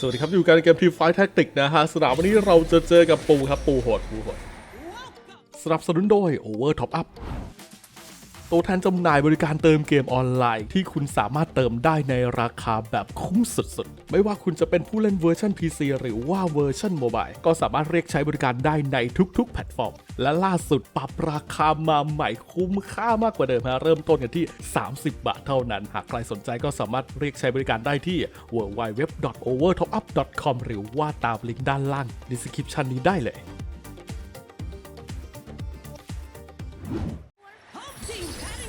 สวัสดีครับอยู่กันในเกมทีมไฟแท็กติกนะฮะสนามวันนี้เราจะเจอกับปูครับปูโหดปูโหดสนับสนุนโดย Over Top Up ตัวแทนจำหน่ายบริการเติมเกมออนไลน์ ที่คุณสามารถเติมได้ในราคาแบบคุ้มสุดๆ ไม่ว่าคุณจะเป็นผู้เล่นเวอร์ชัน PC หรือว่าเวอร์ชันโมบายก็สามารถเรียกใช้บริการได้ในทุกๆ แพลตฟอร์ม และล่าสุดปรับราคามาใหม่คุ้มค่ามากกว่าเดิมฮะเริ่มต้นกันที่ 30 บาทเท่านั้น หากใครสนใจก็สามารถเรียกใช้บริการได้ที่ www.overtopup.com หรือว่าตามลิงก์ด้านล่าง description นี้ได้เลย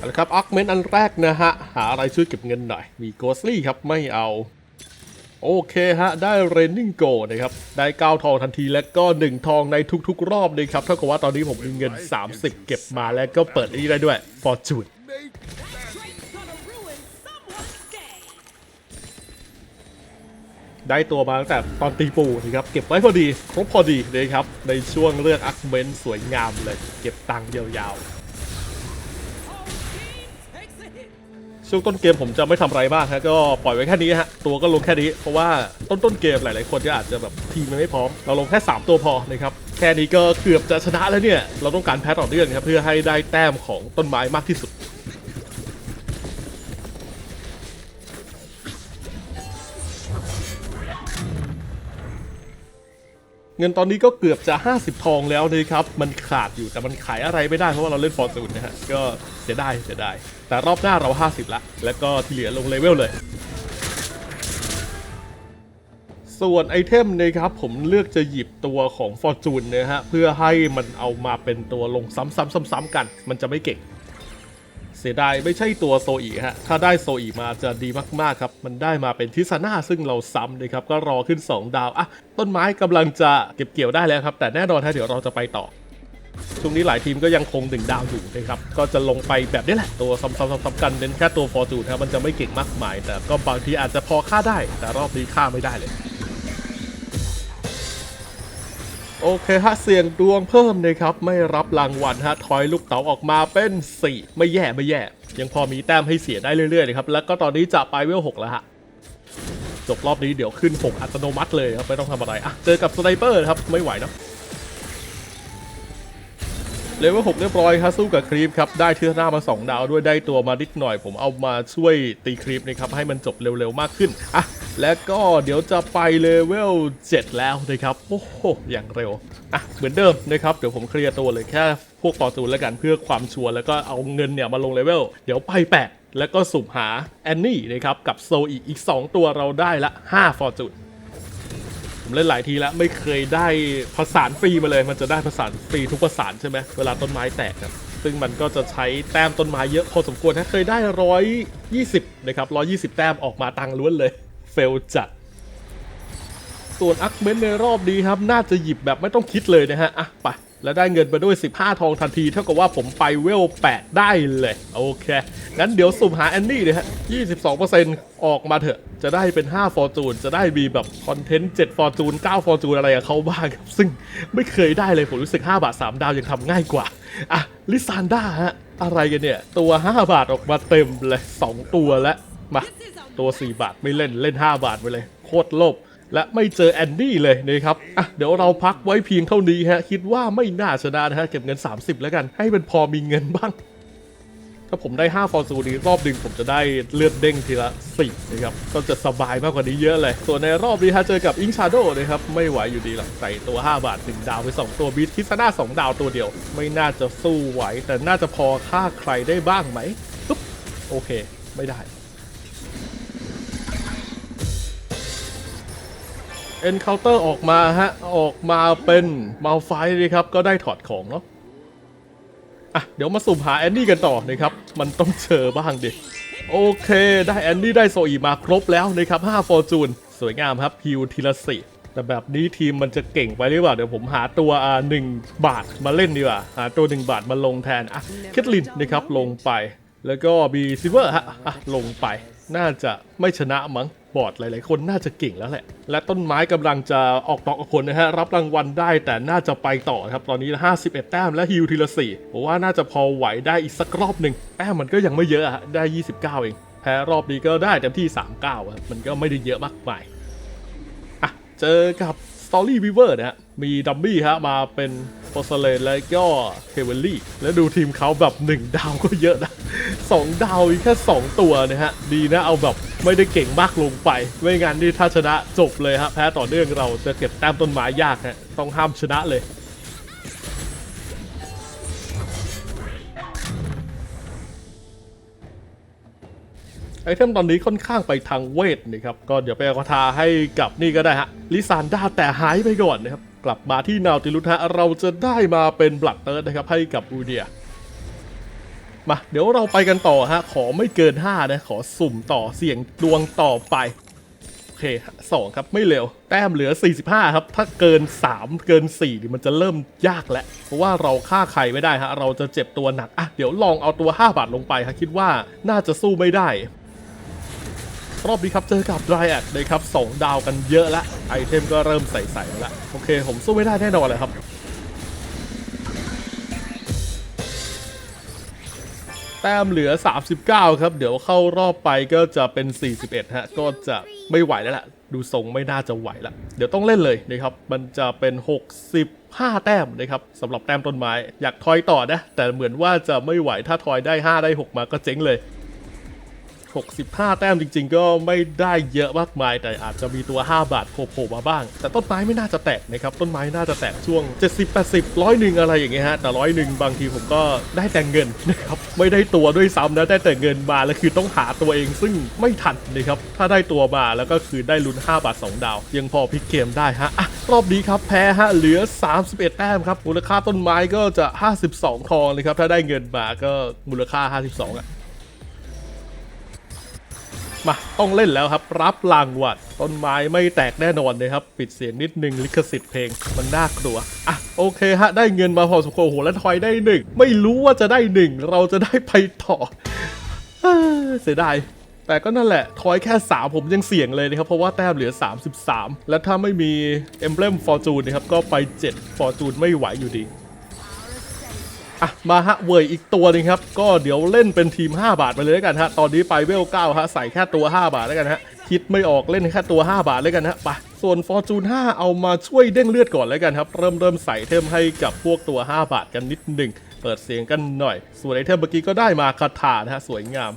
เอาละครับออกเมนอันแรกนะฮะ หาอะไรช่วยเก็บเงินหน่อย มีโกสลี่ครับ ไม่เอา โอเคฮะ ได้เรนนิ่งโกนะครับ ได้ 9 ทองทันทีและก็ 1 ทองในทุกๆ รอบเลยครับ เท่ากับว่าตอนนี้ผมมีเงิน 30 เก็บมาแล้วก็เปิดอันนี้ได้ด้วยฟอร์จูนได้ตัวมาตั้งแต่ตอนตีปูนะครับ เก็บไว้พอดี ครบพอดีเลยครับ ในช่วงเลือกอักเมนสวยงามเลย เก็บตังค์ยาวๆ ช่วงต้นเกมผมจะไม่ทำอะไรมากฮะก็ปล่อยไว้แค่นี้ฮะตัวก็ลงแค่นี้ เพราะว่าต้นต้นเกมหลาย ๆ คนก็อาจจะแบบทีมมันไม่พร้อม เราลงแค่ 3 ตัวพอนะครับแค่นี้ก็เกือบจะชนะแล้วเนี่ย เราต้องการแพ้ต่อเนื่องครับเพื่อให้ได้แต้มของต้นไม้มากที่สุด เงินตอนนี้ก็เกือบจะ 50 ทองแล้วนะครับ มันขาดอยู่แต่มันขายอะไรไม่ได้เพราะว่าเราเล่นฟอร์จูนนะฮะ ก็เสียดายเสียดายแต่รอบหน้าเรา 50 ละ แล้วก็ที่เหลือลงเลเวลเลย ส่วนไอเทมนะครับผมเลือกจะหยิบตัวของฟอร์จูนนะฮะ เพื่อให้มันเอามาเป็นตัวลงซ้ำๆๆๆกัน มันจะไม่เก่ง เสียดายไม่ใช่ตัวโซอีฮะ ถ้าได้โซอีมาจะดีมากๆครับ มันได้มาเป็นทิซาน่าซึ่งเราซ้ำนะครับ ก็รอขึ้น 2 ดาว อะ ต้นไม้กำลังจะเก็บเกี่ยวได้แล้วครับ แต่แน่นอนฮะเดี๋ยวเราจะไปต่อ ช่วงนี้หลายทีมก็ยังคงหนึ่งดาวอยู่นะครับ ก็จะลงไปแบบนี้แหละ ตัวซ้ำๆๆๆกัน เน้นแค่ตัวฟอร์จูนครับมันจะไม่เก่งมากมาย แต่ก็บางทีอาจจะพอฆ่าได้ แต่รอบนี้ฆ่าไม่ได้เลย โอเคฮะเสี่ยงดวงเพิ่มนะครับ ไม่รับรางวัลฮะทอยลูกเต๋าออกมาเป็น 4 ไม่แย่ไม่แย่ ยังพอมีแต้มให้เสียได้เรื่อยๆนะครับ แล้วก็ตอนนี้จะไปเวล6แล้วฮะจบรอบนี้เดี๋ยวขึ้น 6 อัตโนมัติเลยครับ ไม่ต้องทำอะไรอะเจอกับสไนเปอร์ครับ ไม่ไหวเนะ เลเวล6เรียบร้อยครับสู้กับครีปครับ ได้เทือหน้ามา 2 ดาวด้วยได้ตัวมานิดหน่อย ผมเอามาช่วยตีครีปนะครับ ให้มันจบเร็วๆมากขึ้นอะแล้วก็เดี๋ยวจะไปเลเวล7แล้วนะครับ โอ้โห อย่างเร็วอะเหมือนเดิมนะครับ เดี๋ยวผมเคลียร์ตัวเลยแค่พวกฟอร์จูนแล้วกันเพื่อความชัวร์แล้วก็เอาเงินเนี่ยมาลงเลเวลเดี๋ยวไปแปดแล้วก็สุ่มหาแอนนี่นะครับกับโซอีกอีก 2 ตัวเราได้ละ5ฟอร์จูน ผมเล่นหลายทีแล้วไม่เคยได้ผสานฟรีมาเลยมันจะได้ผสานฟรีทุกผสานใช่ไหมเวลาต้นไม้แตกครับซึ่งมันก็จะใช้แต้มต้นไม้เยอะพอสมควรนะเคยได้ร้อยยี่สิบนะครับร้อยี่สิบแต้มออกมาตังล้วนเลยเฟลจัดส่วนอักเมนในรอบนี้ครับ น่าจะหยิบแบบไม่ต้องคิดเลยนะฮะอะไป แล้วได้เงินไปด้วย 15 ทองทันที เท่ากับว่าผมไปเวล 8 ได้เลย โอเค งั้นเดี๋ยวสุ่มหาแอนนี่เลยฮะ 22%ออกมาเถอะ จะได้เป็น 5 ฟอร์จูน จะได้มีแบบคอนเทนต์ 7 ฟอร์จูน 9 ฟอร์จูน อะไรกับเขาบ้างครับ ซึ่งไม่เคยได้เลย ผมรู้สึก 5 บาท 3 ดาวยังทำง่ายกว่า อะ ลิซานด้าฮะ อะไรกันเนี่ย ตัว 5 บาทออกมาเต็มเลย 2 ตัวแล้ว มา ตัว 4 บาทไม่เล่น เล่น 5 บาทไปเลย โคตรโลภ และไม่เจอแอนดี้เลยนะครับอะเดี๋ยวเราพักไว้เพียงเท่านี้ฮะคิดว่าไม่น่าชนะนะฮะเก็บเงิน 30 แล้วกัน ให้มันพอมีเงินบ้าง ถ้าผมได้ 5 ฟอร์ซูนี้รอบดึงผมจะได้เลือดเด้งทีละ4นะครับก็จะสบายมากกว่านี้เยอะเลย ส่วนในรอบนี้ฮะเจอกับอิงชาโดนะครับไม่ไหวอยู่ดีหรอกใส่ตัว 5 บาท1ดาวไป 2 ตัวบีทคิสนา2 ดาวตัวเดียว ไม่น่าจะสู้ไหว แต่น่าจะพอฆ่าใครได้บ้างไหมปุ๊บโอเค ไม่ได้ Encounter อร์ออกมาฮะ ออกมาเป็นมาไฟเลยครับ ก็ได้ถอดของเนาะอะเดี๋ยวมาสุ่มหาแอนนี่กันต่อนะครับ มันต้องเจอบ้างดิโอเค ได้แอนนี่ได้โซอีมาครบแล้วนะครับ5ฟอร์จูนสวยงามครับฮิวทีละสี่แต่แบบนี้ทีมมันจะเก่งไปหรือเปล่า เดี๋ยวผมหาตัวอ่าหนึ่งบาทมาเล่นดีกว่า หาตัว 1 บาทมาลงแทนอะเคทลินนะครับลงไป แล้วก็บีซิเวอร์ฮะอะลงไป น่าจะไม่ชนะมั้ง บอร์ดหลาย ๆ คนน่าจะเก่งแล้วแหละ และต้นไม้กำลังจะออกดอกออกผลนะฮะ รับรางวัลได้แต่น่าจะไปต่อครับ ตอนนี้ 51 แต้มและฮิวทีละ4ผมว่าน่าจะพอไหวได้อีกสักรอบหนึ่งแต้มมันก็ยังไม่เยอะฮะได้ 29 เอง แพ้รอบนี้ก็ได้เต็มที่ 39ครับมันก็ไม่ได้เยอะมากมายอะเจอกับ Story Weaver นะฮะมีดัมบี้ฮะมาเป็น โ o สเลนแล้วก็เคเวลลี่แล้วดูทีมเขาแบบ 1 ดาวก็เยอะนะ 2 ดาวอีกแค่ 2 ตัวนะฮะ ดีนะเอาแบบไม่ได้เก่งมากลงไป ไม่งั้นนี่ถ้าชนะจบเลยฮะ แพ้ต่อเนื่องเราจะเก็บแต้มต้นไม้ยากฮะ ต้องห้ามชนะเลยไอเทมตอนนี้ค่อนข้างไปทางเวทนะครับ ก็เดี๋ยวไปเอาคาถาให้กับนี่ก็ได้ฮะลิซานดาแต่หายไปก่อนนะครับ กลับมาที่นาวติลุทฮะเราจะได้มาเป็นบลัดเติร์ดนะครับให้กับอูเดียมาเดี๋ยวเราไปกันต่อฮะ ขอไม่เกิน 5 นะ ขอสุ่มต่อเสี่ยงดวงต่อไป โอเคสองครับไม่เร็ว แต้มเหลือ 45 ครับ ถ้าเกิน 3 เกิน4นี่มันจะเริ่มยากแล้ว เพราะว่าเราฆ่าใครไม่ได้ฮะ เราจะเจ็บตัวหนัก อะ เดี๋ยวลองเอาตัว 5 บาทลงไปฮะ คิดว่าน่าจะสู้ไม่ได้ รอบนี้ครับเจอกับไดแอดเลยครับ2ดาวกันเยอะละไอเทมก็เริ่มใส่ๆแล้วโอเค ผมสู้ไม่ได้แน่นอนเลยครับแต้มเหลือ 39 ครับ เดี๋ยวเข้ารอบไปก็จะเป็น 41 ฮะ ก็จะไม่ไหวแล้วล่ะ ดูทรงไม่น่าจะไหวละ เดี๋ยวต้องเล่นเลยนะครับ มันจะเป็น 65 แต้มนะครับสำหรับแต้มต้นไม้ อยากทอยต่อนะ แต่เหมือนว่าจะไม่ไหว ถ้าทอยได้ 5 ได้ 6 มาก็เจ๊งเลย 65 แต้มจริง ๆ ก็ไม่ได้เยอะมากมาย แต่อาจจะมีตัว 5 บาทโผล่มาบ้าง แต่ต้นไม้ไม่น่าจะแตกนะครับ ต้นไม้น่าจะแตกช่วง 70 80ร้อยหนึ่งอะไรอย่างเงี้ยฮะ แต่ร้อยหนึ่งบางทีผมก็ได้แต่เงินนะครับ ไม่ได้ตัวด้วยซ้ำนะ ได้แต่เงินมาแล้วคือต้องหาตัวเองซึ่งไม่ทันนะครับ ถ้าได้ตัวมาแล้วก็คือได้ลุ้น 5 บาท 2 ดาว ยังพอพลิกเกมได้ฮะอะรอบนี้ครับแพ้ฮะเหลือ 31 แต้มครับ มูลค่าต้นไม้ก็จะ 52 ทองเลยครับ ถ้าได้เงินมาก็มูลค่า 52อะ มาต้องเล่นแล้วครับ รับรางวัลต้นไม้ไม่แตกแน่นอนเลยครับ ปิดเสียงนิดนึงลิขสิทธิ์เพลงมันน่ากลัว อะ โอเคฮะ ได้เงินมาพอสมควรโอ้โหแล้วทอยได้หนึ่งไม่รู้ว่าจะได้หนึ่งเราจะได้ไปต่อเสียดายแต่ก็นั่นแหละทอยแค่ 3 ผมยังเสี่ยงเลยนะครับ เพราะว่าแต้มเหลือ 33 และถ้าไม่มีเอมเบลมฟอร์จูนนะครับ ก็ไป 7 ฟอร์จูนไม่ไหวอยู่ดี อะมาฮะเวยอีกตัวหนึงครับ ก็เดี๋ยวเล่นเป็นทีม 5 บาทไปเลยแล้วกันฮะ ตอนนี้ไปเวล9ฮะ ใส่แค่ตัว 5 บาทแล้วกันฮะ คิดไม่ออกเล่นแค่ตัว 5 บาทแล้วกันฮะไปส่วน Fortune 5 เอามาช่วยเด้งเลือดก่อนแล้วกันครับ เริ่มเริ่มใส่เทมให้กับพวกตัว 5 บาทกันนิดหนึ่ง เปิดเสียงกันหน่อย ส่วนไอเทมเมื่อกี้ก็ได้มาคาถานะฮะ สวยงาม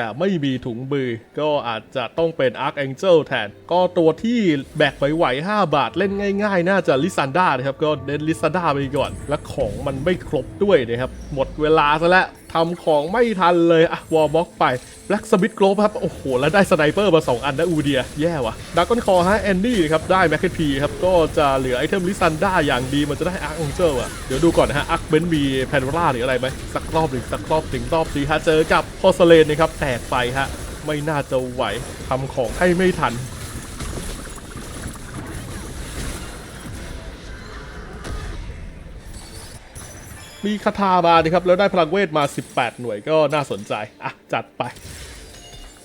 แต่ไม่มีถุงมือ ก็อาจจะต้องเป็น Archangel แทน ก็ตัวที่แบกไหวๆ5 บาทเล่นง่ายๆ น่าจะลิซันดานะครับ ก็เน้นลิซันดาไปก่อน และของมันไม่ครบด้วยนะครับ หมดเวลาซะแล้วทำของไม่ทันเลยอะวอลบ็อกไปแบล็กสมิธโกลบครับ โอ้โห แล้วได้สไนเปอร์มา 2 อันนะอูเดีย แย่ว่ะดักกอนคอฮะแอนดี้ครับ ได้แมคเคนพีครับ ก็จะเหลือไอเทมลิซันด้าอย่างดีมันจะได้อาร์คองเจอร์อะเดี๋ยวดูก่อนนะฮะอาร์คเบนมีแพนวราหรืออะไรไหมสักรอบหนึ่งสักรอบหนึ่งรอบดีฮะเจอกับพอสเลนนะครับแตกไปฮะไม่น่าจะไหวทำของให้ไม่ทัน มีคาถามาดิครับ แล้วได้พลังเวทมา 18 หน่วยก็น่าสนใจ อะ จัดไป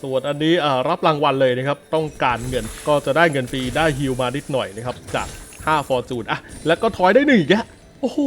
ส่วนอันนี้รับรางวัลเลยนะครับ ต้องการเงินก็จะได้เงินฟรีได้ฮิลมานิดหน่อยนะครับ จาก5ฟอร์จูนอะ แล้วก็ทอยได้หนึ่งอีกแล้วโอ้โห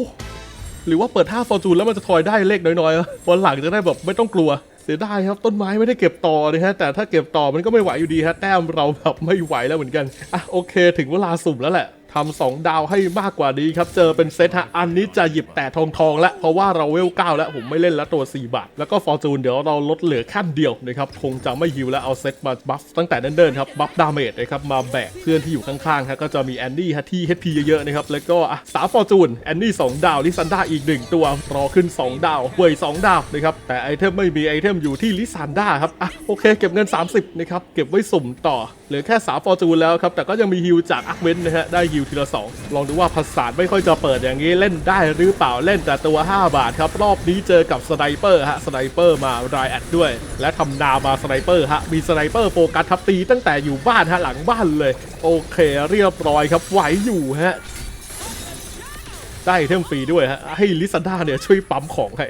หรือว่าเปิด5ฟอร์จูนแล้วมันจะทอยได้เลขน้อยๆวันหลังจะได้แบบไม่ต้องกลัวเสียดายครับต้นไม้ไม่ได้เก็บต่อนะฮะแต่ถ้าเก็บต่อมันก็ไม่ไหวอยู่ดีฮะแต้มเราแบบไม่ไหวแล้วเหมือนกันอะโอเค ถึงเวลาสุ่มแล้วแหละ ทำสองดาวให้มากกว่านี้ครับเจอเป็นเซตฮะอันนี้จะหยิบแต่ทองทองแล้วเพราะว่าเราเวลเก้าแล้วผมไม่เล่นแล้วตัว 4 บาท แล้วก็ฟอร์จูนเดี๋ยวเราลดเหลือขั้นเดียวนะครับคงจะไม่ฮิวแล้วเอาเซตมาบัฟตั้งแต่เนิ่นๆครับบัฟดาเมจนะครับมาแบกเพื่อนที่อยู่ข้างๆฮะก็จะมีแอนดี้ฮะที่ HP เยอะๆนะครับแล้วก็อะสามฟอร์จูนแอนดี้สองดาวลิซันดาอีกหนึ่งตัวรอขึ้น 2 ดาวเวย2ดาวนะครับแต่ไอเทมไม่มีไอเทมอยู่ที่ลิซันดาครับอะโอเค เก็บเงิน 30นะครับเก็บไว้สุ่มต่อเหลือแค่3ฟอร์จูนแล้วครับแต่ก็ยังมีฮิวจากอาร์เวนนะฮะได้ฮิวทีละ2ลองดูว่าภาษาไม่ค่อยจะเปิดอย่างนี้เล่นได้หรือเปล่าเล่นแต่ตัว 5 บาทครับ รอบนี้เจอกับสไนเปอร์ฮะสไนเปอร์มารายแอดด้วย และทำนามาสไนเปอร์ฮะมีสไนเปอร์โฟกัสทับตีตั้งแต่อยู่บ้านฮะหลังบ้านเลย โอเคเรียบร้อยครับไหวอยู่ฮะได้เทมฟรีด้วยฮะให้ลิซาด้าเนี่ยช่วยปั๊มของให้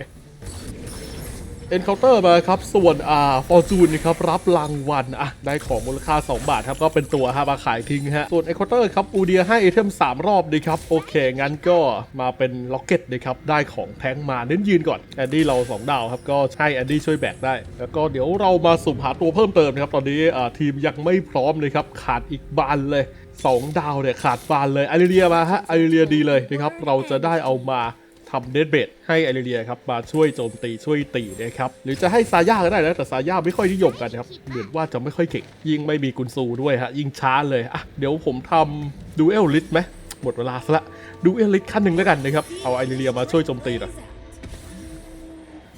Encounter มาครับ ส่วนอ่า Fortune นะครับรับรางวัลอะได้ของมูลค่า 2 บาทครับก็เป็นตัวฮะมาขายทิ้งฮะ ส่วน Encounter ครับอูเดียให้ไอเทม 3 รอบดีครับ โอเค งั้นก็มาเป็นล็อกเก็ตนะครับ ได้ของแท้งมาเน้นยืนก่อนแอนดี้เรา 2 ดาวครับ ก็ใช่แอนดี้ช่วยแบกได้ แล้วก็เดี๋ยวเรามาสุ่มหาตัวเพิ่มเติมนะครับ ตอนนี้อ่าทีมยังไม่พร้อมเลยครับขาดอีกบานเลย 2 ดาวเนี่ยขาดบานเลยไอเรียมาฮะไอเรียดีเลยนะครับเราจะได้เอามาำเดดเบดให้ไอเรียครับมาช่วยโจมตีช่วยตีนะครับหรือจะให้ซาย่าก็ได้นะแต่ซาย่าไม่ค่อยนิยมกันครับเหมือนว่าจะไม่ค่อยเก่งยิ่งไม่มีกุนซูด้วยฮะยิ่งช้าเลยอะเดี๋ยวผมทำดูเอลลิสไหมหมดเวลาซะละดูเอลลิสขั้นหนึ่งแล้วกันนะครับเอาไอเรียมาช่วยโจมตีหน่อย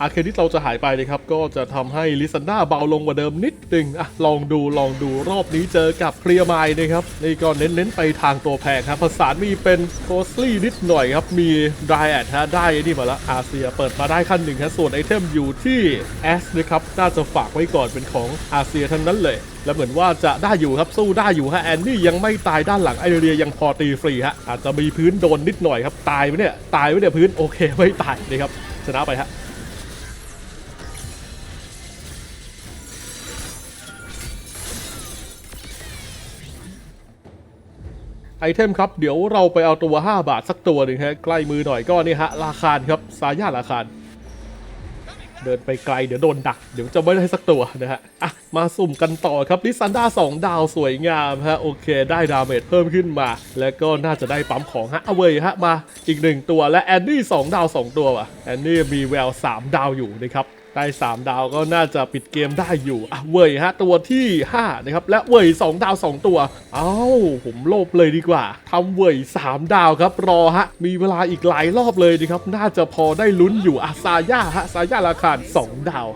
อาเคดิสเราจะหายไปนะครับ ก็จะทำให้ลิซันดาเบาลงกว่าเดิมนิดนึงอะลองดูลองดูรอบนี้เจอกับเคลียร์ไมล์นะครับนี่ก็เน้นๆไปทางตัวแพงครับภาษานมีเป็นโคสลี่นิดหน่อยครับ มีไดแอดฮะได้ไอ้นี่มาล้วอาเซียเปิดมาได้ขั้นหนึ่งฮะส่วนไอเทมอยู่ที่แอสนะครับน่าจะฝากไว้ก่อนเป็นของอาเซียทั้งนั้นเลย แล้วเหมือนว่าจะได้อยู่ครับสู้ได้อยู่ฮะแอนนี่ยังไม่ตายด้านหลังไอเรียยังพอตีฟรีฮะอาจจะมีพื้นโดนนิดหน่อยครับตายไหมเนี่ยตายไหมเนี่ยพื้นโอเคไม่ตายนะครับชนะไปฮะ ไอเทมครับ เดี๋ยวเราไปเอาตัว 5 บาทสักตัวหนึ่งฮะใกล้มือหน่อยก็นี่ฮะราคาครับสายาราคาเดินไปไกลเดี๋ยวโดนดัก เดี๋ยวจะไม่ได้สักตัวนะฮะอะมาสุ่มกันต่อครับลิซันด้า2ดาวสวยงามฮะโอเค ได้ดาเมจเพิ่มขึ้นมา แล้วก็น่าจะได้ปั๊มของฮะเอาเวยฮะมาอีก 1 ตัวและแอนดี้2ดาว 2 ตัวว่ะแอนดี้มีแวว 3 ดาวอยู่นะครับ ได้ 3 ดาวก็น่าจะปิดเกมได้อยู่อะเว่ยฮะตัวที่5นะครับและเว่ย2ดาว 2 ตัว เอ้าผมโลภเลยดีกว่าทำเว่ย3 ดาวครับรอฮะมีเวลาอีกหลายรอบเลยนะครับน่าจะพอได้ลุ้นอยู่อะซาย่าฮะซาย่าราคา2ดาว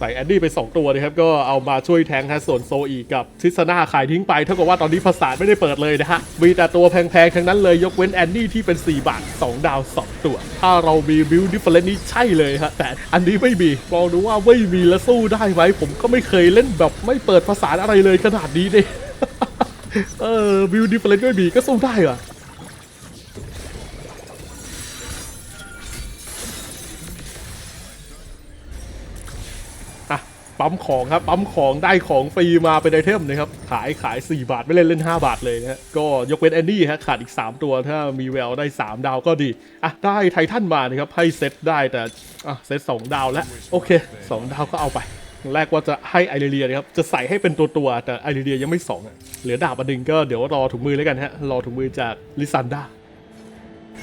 ใส่แอนดี้ไป 2 ตัวนะครับ ก็เอามาช่วยแทงฮะส่วนโซอีกับทิสนาขายทิ้งไป เท่ากับว่าตอนนี้ภาษาไม่ได้เปิดเลยนะฮะ มีแต่ตัวแพงๆ ทั้งนั้นเลยยกเว้นแอนดี้ที่เป็น 4 บาท 2 ดาว 2 ตัว ถ้าเรามีบิลดิฟเฟลนนี้ใช่เลยฮะ แต่อันนี้ไม่มีลองดูว่าไม่มีแล้วสู้ได้ไหมผมก็ไม่เคยเล่นแบบไม่เปิดภาษาอะไรเลยขนาดนี้เนี่ยเออบิลดิฟเฟลนไม่มีก็สู้ได้อะ ปั๊มของครับ ปั๊มของได้ของฟรีมาเป็นไอเทมนะครับ ขายขาย 4 บาทไม่เล่นเล่น 5 บาทเลยนะฮะก็ยกเว้นแอนดี้ฮะขาดอีก 3 ตัวถ้ามีแววได้ 3 ดาวก็ดี อะ ได้ไททันมานะครับ ให้เซตได้แต่อะเซต2ดาวแล้ว โอเค 2 ดาวก็เอาไป แรกว่าจะให้ไอเรียนะครับ จะใส่ให้เป็นตัวตัวแต่ไอเรียยังไม่สองอะเหลือดาบอันหนึ่งก็เดี๋ยวรอถุงมือแล้วกันฮะรอถุงมือจากลิซันดา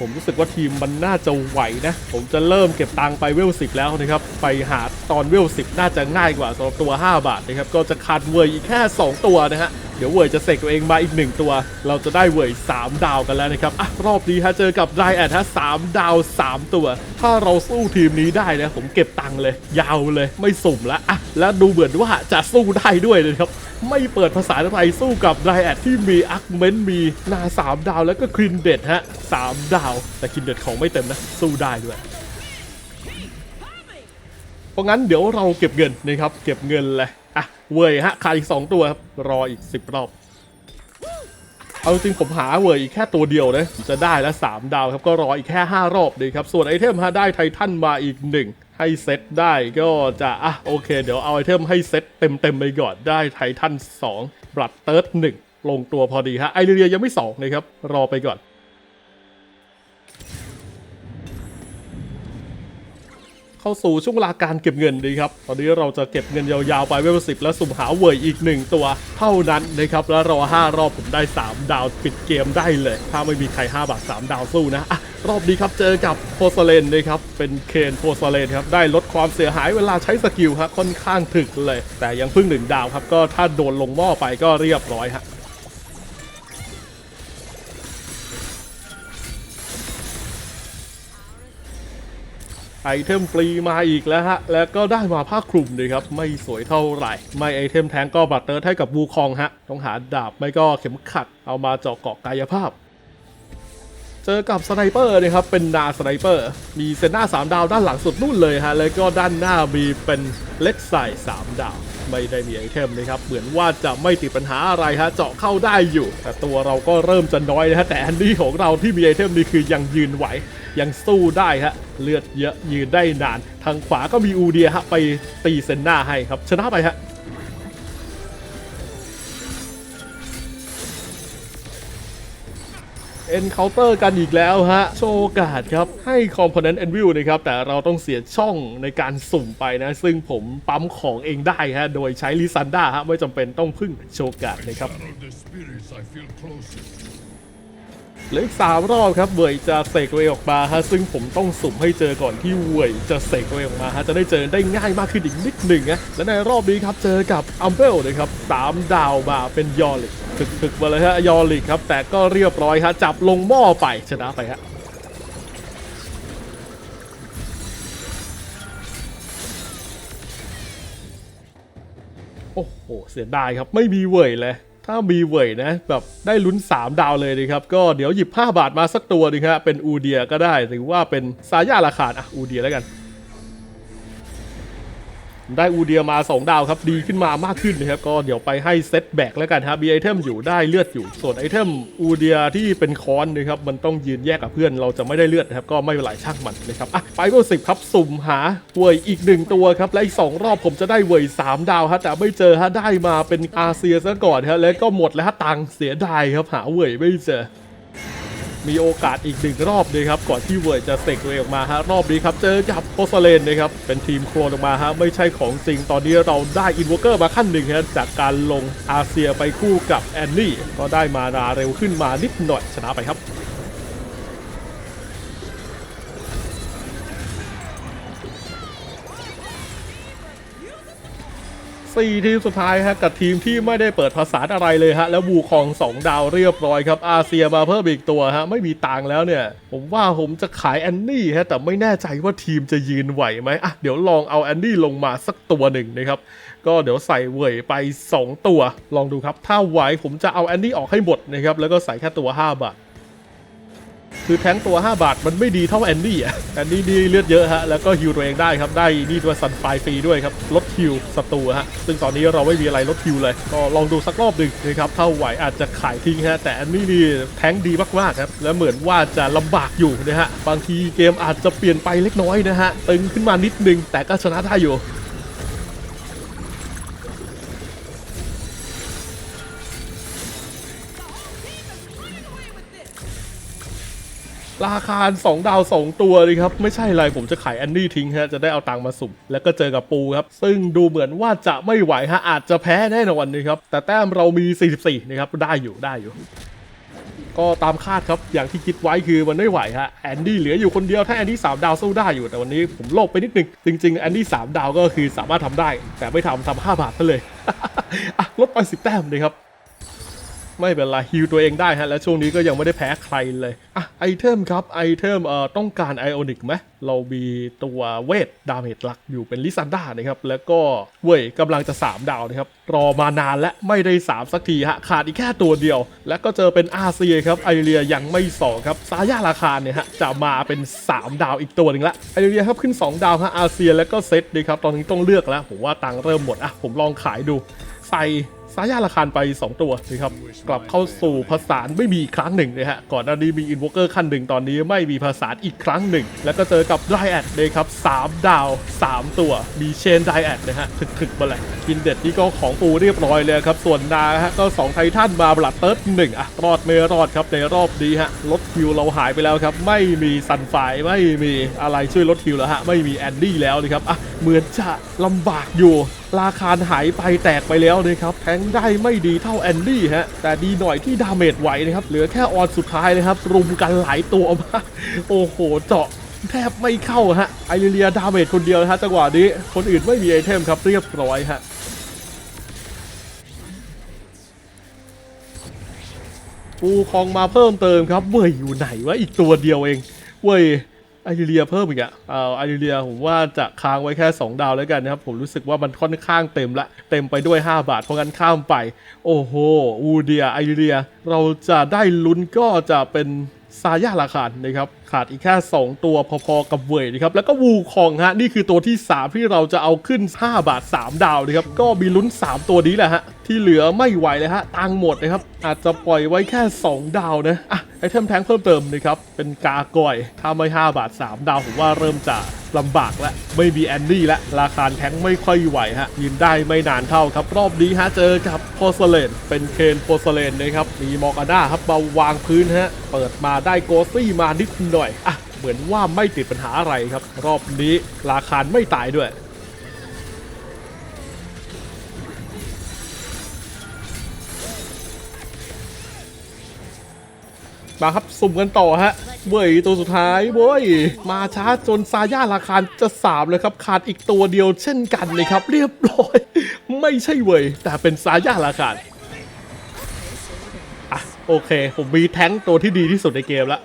ผมรู้สึกว่าทีมมันน่าจะไหวนะ ผมจะเริ่มเก็บตังไปเวล10แล้วนะครับ ไปหาตอนเวล10น่าจะง่ายกว่าสำหรับตัว 5 บาทนะครับ ก็จะขาดเวยอีกแค่ 2 ตัวนะฮะ เดี๋ยวเวยจะเสกตัวเองมาอีก 1 ตัว เราจะได้เวย3 ดาวกันแล้วนะครับ อะ รอบนี้ฮะเจอกับไดแอดฮะ3ดาว 3 ตัว ถ้าเราสู้ทีมนี้ได้นะผมเก็บตังเลย ยาวเลยไม่สุ่มล้วอะแล้วดูเหมือนว่าจะสู้ได้ด้วยนะครับ ไม่เปิดภาษาไทยสู้กับไดแอดที่มีอักเมนมีนา3ดาวแล้วก็ครินเด็ดฮะ3ดาว แต่ครินเด็ดของไม่เต็มนะ สู้ได้ด้วยเพราะงั้นเดี๋ยวเราเก็บเงินนะครับ เก็บเงินเลยอะเวยฮะขาดอีก 2 ตัวครับรออีก 10 รอบ เอาจริงผมหาเวยอีกแค่ตัวเดียวนะจะได้แล้ว3ดาวครับก็รออีกแค่ 5 รอบเลยครับส่วนไอเทมฮะได้ไททันมาอีก 1 ให้เซตได้ก็จะอะโอเค เดี๋ยวเอาไอเทมให้เซตเต็มๆไปก่อนได้ไททัน2บลัดเติร์ด1ลงตัวพอดีฮะไอเรียยังไม่2นะครับ รอไปก่อนเข้าสู่ช่วงเวลาการเก็บเงินดีครับ ตอนนี้เราจะเก็บเงินยาวๆไปเวลสิบแล้วสุ่มหาเวยอีก1ตัวเท่านั้นนะครับ แล้วรอ5รอบผมได้ 3 ดาวปิดเกมได้เลย ถ้าไม่มีใคร 5 บาท 3 ดาวสู้นะอะ รอบนี้ครับเจอกับโพสเลนนะครับ เป็นเคนโพสเลนครับ ได้ลดความเสียหายเวลาใช้สกิลครับค่อนข้างถึกเลย แต่ยังเพิ่งหนึ่งดาวครับ ก็ถ้าโดนลงหม้อไปก็เรียบร้อยฮะไอเทมฟรีมาอีกแล้วฮะ แล้วก็ได้มาผ้าคลุมเลยครับ ไม่สวยเท่าไหร่ ไม่ไอเทมแทงก็บัตเตอร์ให้กับวูคองฮะ ต้องหาดาบไม่ก็เข็มขัด เอามาเจาะเกาะกายภาพ เจอกับสไนเปอร์นะครับเป็นนาสไนเปอร์ มีเซนหน้า 3 ดาวด้านหลังสุดนู่นเลยฮะแล้วก็ด้านหน้ามีเป็นเล็กใส่3ดาว ไม่ได้มีไอเทมนะครับ เหมือนว่าจะไม่ติดปัญหาอะไรฮะเจาะเข้าได้อยู่ แต่ตัวเราก็เริ่มจะน้อยนะฮะแต่อันนี้ของเราที่มีไอเทมนี่คือยังยืนไหว ยังสู้ได้ฮะเลือดเยอะยืนได้นาน ทางขวาก็มีอูเดียฮะไปตีเซนหน้าให้ครับชนะไปฮะ เอ็นเคาน์เตอร์กันอีกแล้วฮะ โชว์กาสครับ ให้คอมโพเนนต์ n อนวิวนะครับ แต่เราต้องเสียช่องในการสุ่มไปนะ ซึ่งผมปั๊มของเองได้ฮะ โดยใช้ลิซันด้าฮะ ไม่จำเป็นต้องพึ่งโชว์กาสนะครับเหลืออีกสามรอบครับเวยจะเสกตัวเองออกมาฮะซึ่งผมต้องสุ่มให้เจอก่อนที่เวยจะเสกตัวเองออกมาฮะจะได้เจอได้ง่ายมากขึ้นอีกนิดหนึ่งนะและในรอบนี้ครับเจอกับอัมเบลนะครับสามดาวมาเป็นยอริก ถึกๆมาเลยฮะยอริกครับ แต่ก็เรียบร้อยฮะจับลงหม้อไปชนะไปฮะโอ้โหเสียดายครับไม่มีเว่ยเลย ถ้ามีเว่ยนะแบบได้ลุ้น 3 ดาวเลยนะครับ ก็เดี๋ยวหยิบ 5 บาทมาสักตัวนึงฮะเป็นอูเดียก็ได้หรือว่าเป็นซาย่าราคาอะอูเดียแล้วกัน ได้อูเดียมา 2 ดาวครับดีขึ้นมามากขึ้นนะครับก็เดี๋ยวไปให้เซตแบกแล้วกันครับมีไอเทมอยู่ได้เลือดอยู่ ส่วนไอเทมอูเดียที่เป็นคอนนะครับมันต้องยืนแยกกับเพื่อนเราจะไม่ได้เลือดนะครับก็ไม่เป็นไรช่างมันนะครับอะไปเบอร์สิบครับสุ่มหาเวยอีกหนึ่งตัวครับและอีกสองรอบผมจะได้เวยสามดาวฮะแต่ไม่เจอฮะได้มาเป็นอาเซียซะก่อนฮะแล้วก็หมดแล้วฮะตังเสียดายครับหาเวยไม่เจอ มีโอกาสอีกหนึ่งรอบเลยครับก่อนที่เวิร์ดจะเสกตัวเองออกมาฮะรอบนี้ครับเจอกับโคสเลนนะครับเป็นทีมโครนออกมาฮะไม่ใช่ของจริงตอนนี้เราได้อินวอร์เกอร์มาขั้นหนึ่งฮะจากการลงอาเซียไปคู่กับแอนนี่ก็ได้มาราเร็วขึ้นมานิดหน่อยชนะไปครับ สี่ทีมสุดท้ายฮะกับทีมที่ไม่ได้เปิดภาษาอะไรเลยฮะแล้วบูคอง 2 ดาวเรียบร้อยครับอาเซียมาเพิ่มอีกตัวฮะไม่มีตังแล้วเนี่ย ผมว่าผมจะขายแอนนี่ฮะแต่ไม่แน่ใจว่าทีมจะยืนไหวไหมอะเดี๋ยวลองเอาแอนนี่ลงมาสักตัวหนึ่งนะครับก็เดี๋ยวใส่เว่ยไป 2 ตัว ลองดูครับ ถ้าไหวผมจะเอาแอนนี่ออกให้หมดนะครับแล้วก็ใส่แค่ตัว 5 บาท คือแทงตัว 5 บาทมันไม่ดีเท่าแอนดี้อะแอนดี้ดีเลือดเยอะฮะ แล้วก็ฮิวตัวเองได้ครับ ได้นี่ตัวซันไฟฟรีด้วยครับ ลดฮิวศัตรูฮะ ซึ่งตอนนี้เราไม่มีอะไรลดฮิวเลย ก็ลองดูสักรอบหนึ่งนะครับถ้าไหวอาจจะขายทิ้งฮะ แต่แอนนี้นี่แทงดีมากๆครับ และเหมือนว่าจะลำบากอยู่นะฮะ บางทีเกมอาจจะเปลี่ยนไปเล็กน้อยนะฮะ ตึงขึ้นมานิดนึงแต่ก็ชนะได้อยู่ ราคา2ดาว2ตัวเลยครับ ไม่ใช่ไรผมจะขายแอนนี่ทิ้งฮะจะได้เอาตังค์มาสุ่มแล้วก็เจอกับปูครับ ซึ่งดูเหมือนว่าจะไม่ไหวฮะอาจจะแพ้แน่นอนนะครับ แต่แต้มเรามี 44 นะครับ ได้อยู่ได้อยู่ ก็ตามคาดครับอย่างที่คิดไว้คือมันไม่ไหวฮะแอนดี้เหลืออยู่คนเดียวถ้าแอนดี้3ดาวสู้ได้อยู่แต่วันนี้ผมโลภไปนิดนึงจริงๆแอนดี้3ดาวก็คือสามารถทำได้ แต่ไม่ทำทำ5บาทซะเลยลดไป10แต้มเลยครับ ไม่เป็นไรฮิวตัวเองได้ฮะและช่วงนี้ก็ยังไม่ได้แพ้ใครเลยอะไอเทมครับไอเทมเอ่อต้องการไอออนิกไหมเรามีตัวเวทดาเมจหลักอยู่เป็นลิซันดานะครับแล้วก็เว่ยกำลังจะ 3 ดาวนะครับรอมานานและไม่ได้ 3 สักทีฮะขาดอีกแค่ตัวเดียว แล้วก็เจอเป็นอาเซียครับไอเรียยังไม่สองครับซาย่าราคาเนี่ยฮะจะมาเป็น 3 ดาวอีกตัวหนึ่งละไอเรียครับขึ้น 2 ดาวฮะอาเซียแล้วก็เซตนะครับตอนนี้ต้องเลือกแล้วผมว่าตังเริ่มหมดอะผมลองขายดูใส่ ซายาราคานไป 2 ตัวนะครับกลับเข้าสู่ผสานไม่มีอีกครั้งหนึ่งนะฮะก่อนหน้านี้มีอินวอร์เกอร์ขั้นหนึ่งตอนนี้ไม่มีผสานอีกครั้งหนึ่ง แล้วก็เจอกับไดแอดเลยครับ3ดาว 3 ตัวมีเชนไดแอดนะฮะถึกๆมาเลยกินเด็ดนี่ก็ของปูเรียบร้อยเลยครับส่วนนาฮะก็ 2 ไททันมาบลัดเติร์ดหนึ่งอะรอดไม่รอดครับในรอบนี้ฮะลดคิวเราหายไปแล้วครับไม่มีซันไฟไม่มีอะไรช่วยลดคิวแล้วฮะไม่มีแอนดี้แล้วนะครับอะเหมือนจะลำบากอยู่ราคาหายไปแตกไปแล้วนะครับแทงได้ไม่ดีเท่าแอนดี้ฮะ แต่ดีหน่อยที่ดาเมจไหวนะครับ เหลือแค่ออนสุดท้ายนะครับ รุมกันหลายตัวมากโอ้โห เจาะแทบไม่เข้าฮะ ไอริเลียดาเมจคนเดียวนะฮะจังหวะนี้ คนอื่นไม่มีไอเทมครับเรียบร้อยฮะปูคองมาเพิ่มเติมครับเว่ยอยู่ไหนวะอีกตัวเดียวเองเว่ย อริเลียเพิ่มอีกอะเอ่อไอริเลียผมว่าจะค้างไว้แค่ 2 ดาวแล้วกันนะครับ ผมรู้สึกว่ามันค่อนข้างเต็มละ เต็มไปด้วย 5 บาท เพราะงั้นข้ามไป โอ้โหอูเดียไอริเลีย เราจะได้ลุ้นก็จะเป็น ซาย่าราคานนะครับขาดอีกแค่ 2 ตัวพอๆกับเวยนะครับแล้วก็วูคองฮะนี่คือตัวที่ 3 ที่เราจะเอาขึ้น 5 บาท 3 ดาวนะครับก็มีลุ้น 3 ตัวนี้แหละฮะที่เหลือไม่ไหวเลยฮะตังหมดนะครับอาจจะปล่อยไว้แค่ 2 ดาวนะอะไอเทมแทงเพิ่มเติมนะครับเป็นกากอยถ้าไม่ 5 บาท 3 ดาวผมว่าเริ่มจะ ลำบากละไม่มีแอนดี้ละราคาแทงไม่ค่อยไหวฮะยืนได้ไม่นานเท่าครับ รอบนี้ฮะเจอกับโพสเลนเป็นเคนโพสเลนนะครับมีมอร์กาน่าครับมาวางพื้นฮะเปิดมาได้โกซี่มานิดหน่อยอะเหมือนว่าไม่ติดปัญหาอะไรครับ รอบนี้ราคาไม่ตายด้วย มาครับสุ่มกันต่อฮะเว้ยตัวสุดท้ายเว้ยมาช้าจนซาย่าราคาจะสามเลยครับ ขาดอีกตัวเดียวเช่นกันเลยครับ เรียบร้อย ไม่ใช่เว้ยแต่เป็นซาย่าราคาอะโอเค ผมมีแท้งตัวที่ดีที่สุดในเกมล้ว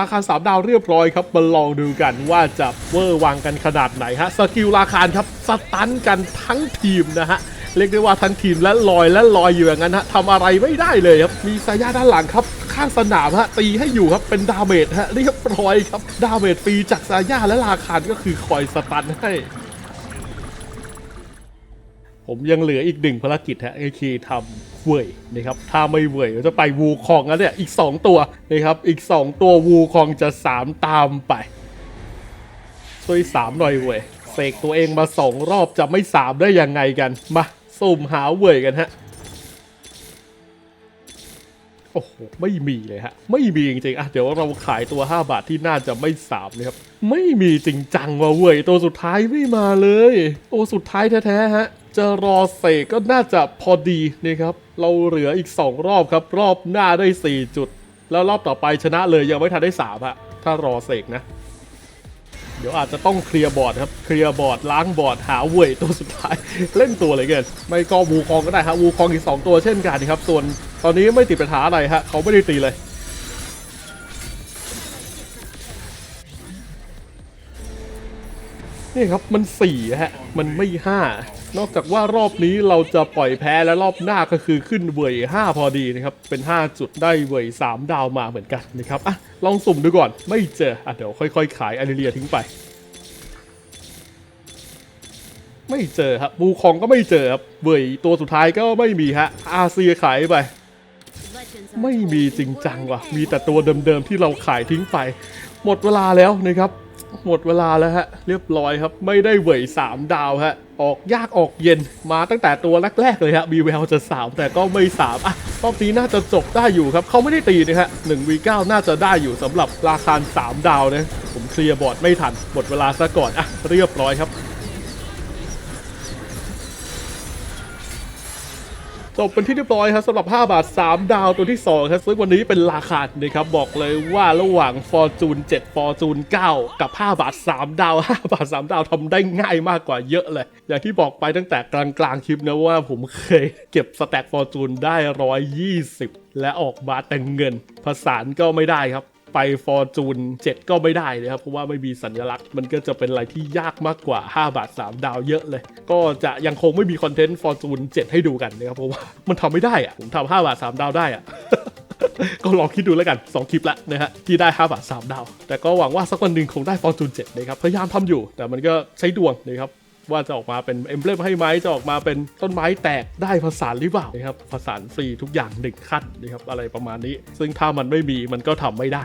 ราคาสามดาวเรียบร้อยครับมาลองดูกันว่าจะเวอร์วังกันขนาดไหนฮะ สกิลราคาครับ สตันกันทั้งทีมนะฮะ เรียกได้ว่าทั้งทีมและลอยและลอยอยู่อย่างนั้นฮะทำอะไรไม่ได้เลยครับ มีซาย่าด้านหลังครับข้างสนามฮะตีให้อยู่ครับเป็นดาเมจฮะเรียบร้อยครับ ดาเมจฟรีจากซาย่าและราคาก็คือคอยสตันให้ ผมยังเหลืออีกหนึ่งภารกิจฮะก็คือทำเว่ยนะครับถ้าไม่เว่ยจะไปวูคองแล้วเนี่ยอีก 2 ตัวนะครับอีก 2 ตัววูคองจะ 3 ตามไปช่วย3หน่อยเว่ยเสกตัวเองมา2รอบจะไม่3ได้ยังไงกัน มา สุ่มหาเว่ยกันฮะ โอ้โห ไม่มีเลยฮะ ไม่มีจริงๆ อะ เดี๋ยวเราขายตัว 5 บาทที่น่าจะไม่สามนะครับ ไม่มีจริงจังว่ะเว้ยตัวสุดท้ายไม่มาเลย ตัวสุดท้ายแท้ๆฮะ จะรอเสกก็น่าจะพอดีนะครับ เราเหลืออีก 2 รอบครับ รอบหน้าได้ 4 จุด แล้วรอบต่อไปชนะเลยยังไม่ทันได้3ฮะ ถ้ารอเสกนะ ดี๋ยวอาจจะต้องเคลียร์บอร์ดครับ เคลียร์บอร์ดล้างบอร์ดหาเว่ยตัวสุดท้าย เล่นตัวอะไรเกิน ไม่ก็วูคองก็ได้ครับวูคองอีก 2 ตัวเช่นกันนะครับ ส่วนตอนนี้ไม่ติดปัญหาอะไรฮะเขาไม่ได้ตีเลยนี่ครับมันสี่ฮะ มันไม่ห้า นอกจากว่ารอบนี้เราจะปล่อยแพ้และรอบหน้าก็คือขึ้นเว่ยห้าพอดีนะครับ เป็น 5 จุดได้เว่ยสามดาวมาเหมือนกันนะครับอะลองสุ่มดูก่อนไม่เจออะเดี๋ยวค่อยๆ ขายอาริเลียทิ้งไป ไม่เจอครับบูคองก็ไม่เจอครับเว่ยตัวสุดท้ายก็ไม่มีฮะอาเซียขายไปไม่มีจริงจังว่ะ มีแต่ตัวเดิมๆที่เราขายทิ้งไป หมดเวลาแล้วนะครับ หมดเวลาแล้วฮะ เรียบร้อยครับ ไม่ได้เหวยสามดาวฮะ ออกยากออกเย็นมาตั้งแต่ตัวแรกๆเลยฮะมีแววจะสามแต่ก็ไม่สามอะรอบนี้น่าจะจบได้อยู่ครับ เขาไม่ได้ตีนะฮะหนึ่งวีเก้าน่าจะได้อยู่สำหรับราคาสามดาวนะผมเคลียร์บอร์ดไม่ทันหมดเวลาซะก่อนอะเรียบร้อยครับ จบเป็นที่เรียบร้อยครับสำหรับ 5 บาท 3 ดาวตัวที่ 2 ครับซึ่งวันนี้เป็นราคานะครับบอกเลยว่าระหว่าง Fortune 7 Fortune 9 กับ 5 บาท 3 ดาว 5 บาท 3 ดาวทำได้ง่ายมากกว่าเยอะเลย อย่างที่บอกไปตั้งแต่กลางๆคลิปนะว่าผมเคยเก็บสแต็ก Fortune ได้ 120 และออกมาแต่เงินผสานก็ไม่ได้ครับ ไปฟอร์จูน7ก็ไม่ได้เลยครับ เพราะว่าไม่มีสัญลักษณ์ มันก็จะเป็นอะไรที่ยากมากกว่า 5 บาท 3 ดาวเยอะเลย ก็จะยังคงไม่มีคอนเทนต์ฟอร์จูน7ให้ดูกันนะครับ เพราะว่ามันทำไม่ได้อะผมทำ5บาท 3 ดาวได้อะก็ลองคิดดูแล้วกัน 2 คลิปแล้วนะฮะที่ได้ 5 บาท 3 ดาว แต่ก็หวังว่าสักวันหนึ่งคงได้ฟอร์จูน7นะครับพยายามทำอยู่ แต่มันก็ใช้ดวงนะครับว่าจะออกมาเป็นเอ็มเบลมให้ไหมจะออกมาเป็นต้นไม้แตกได้ผสานหรือเปล่านะครับผสานฟรีทุกอย่างหนึ่งขั้นนะครับอะไรประมาณนี้ ซึ่งถ้ามันไม่มีมันก็ทำไม่ได้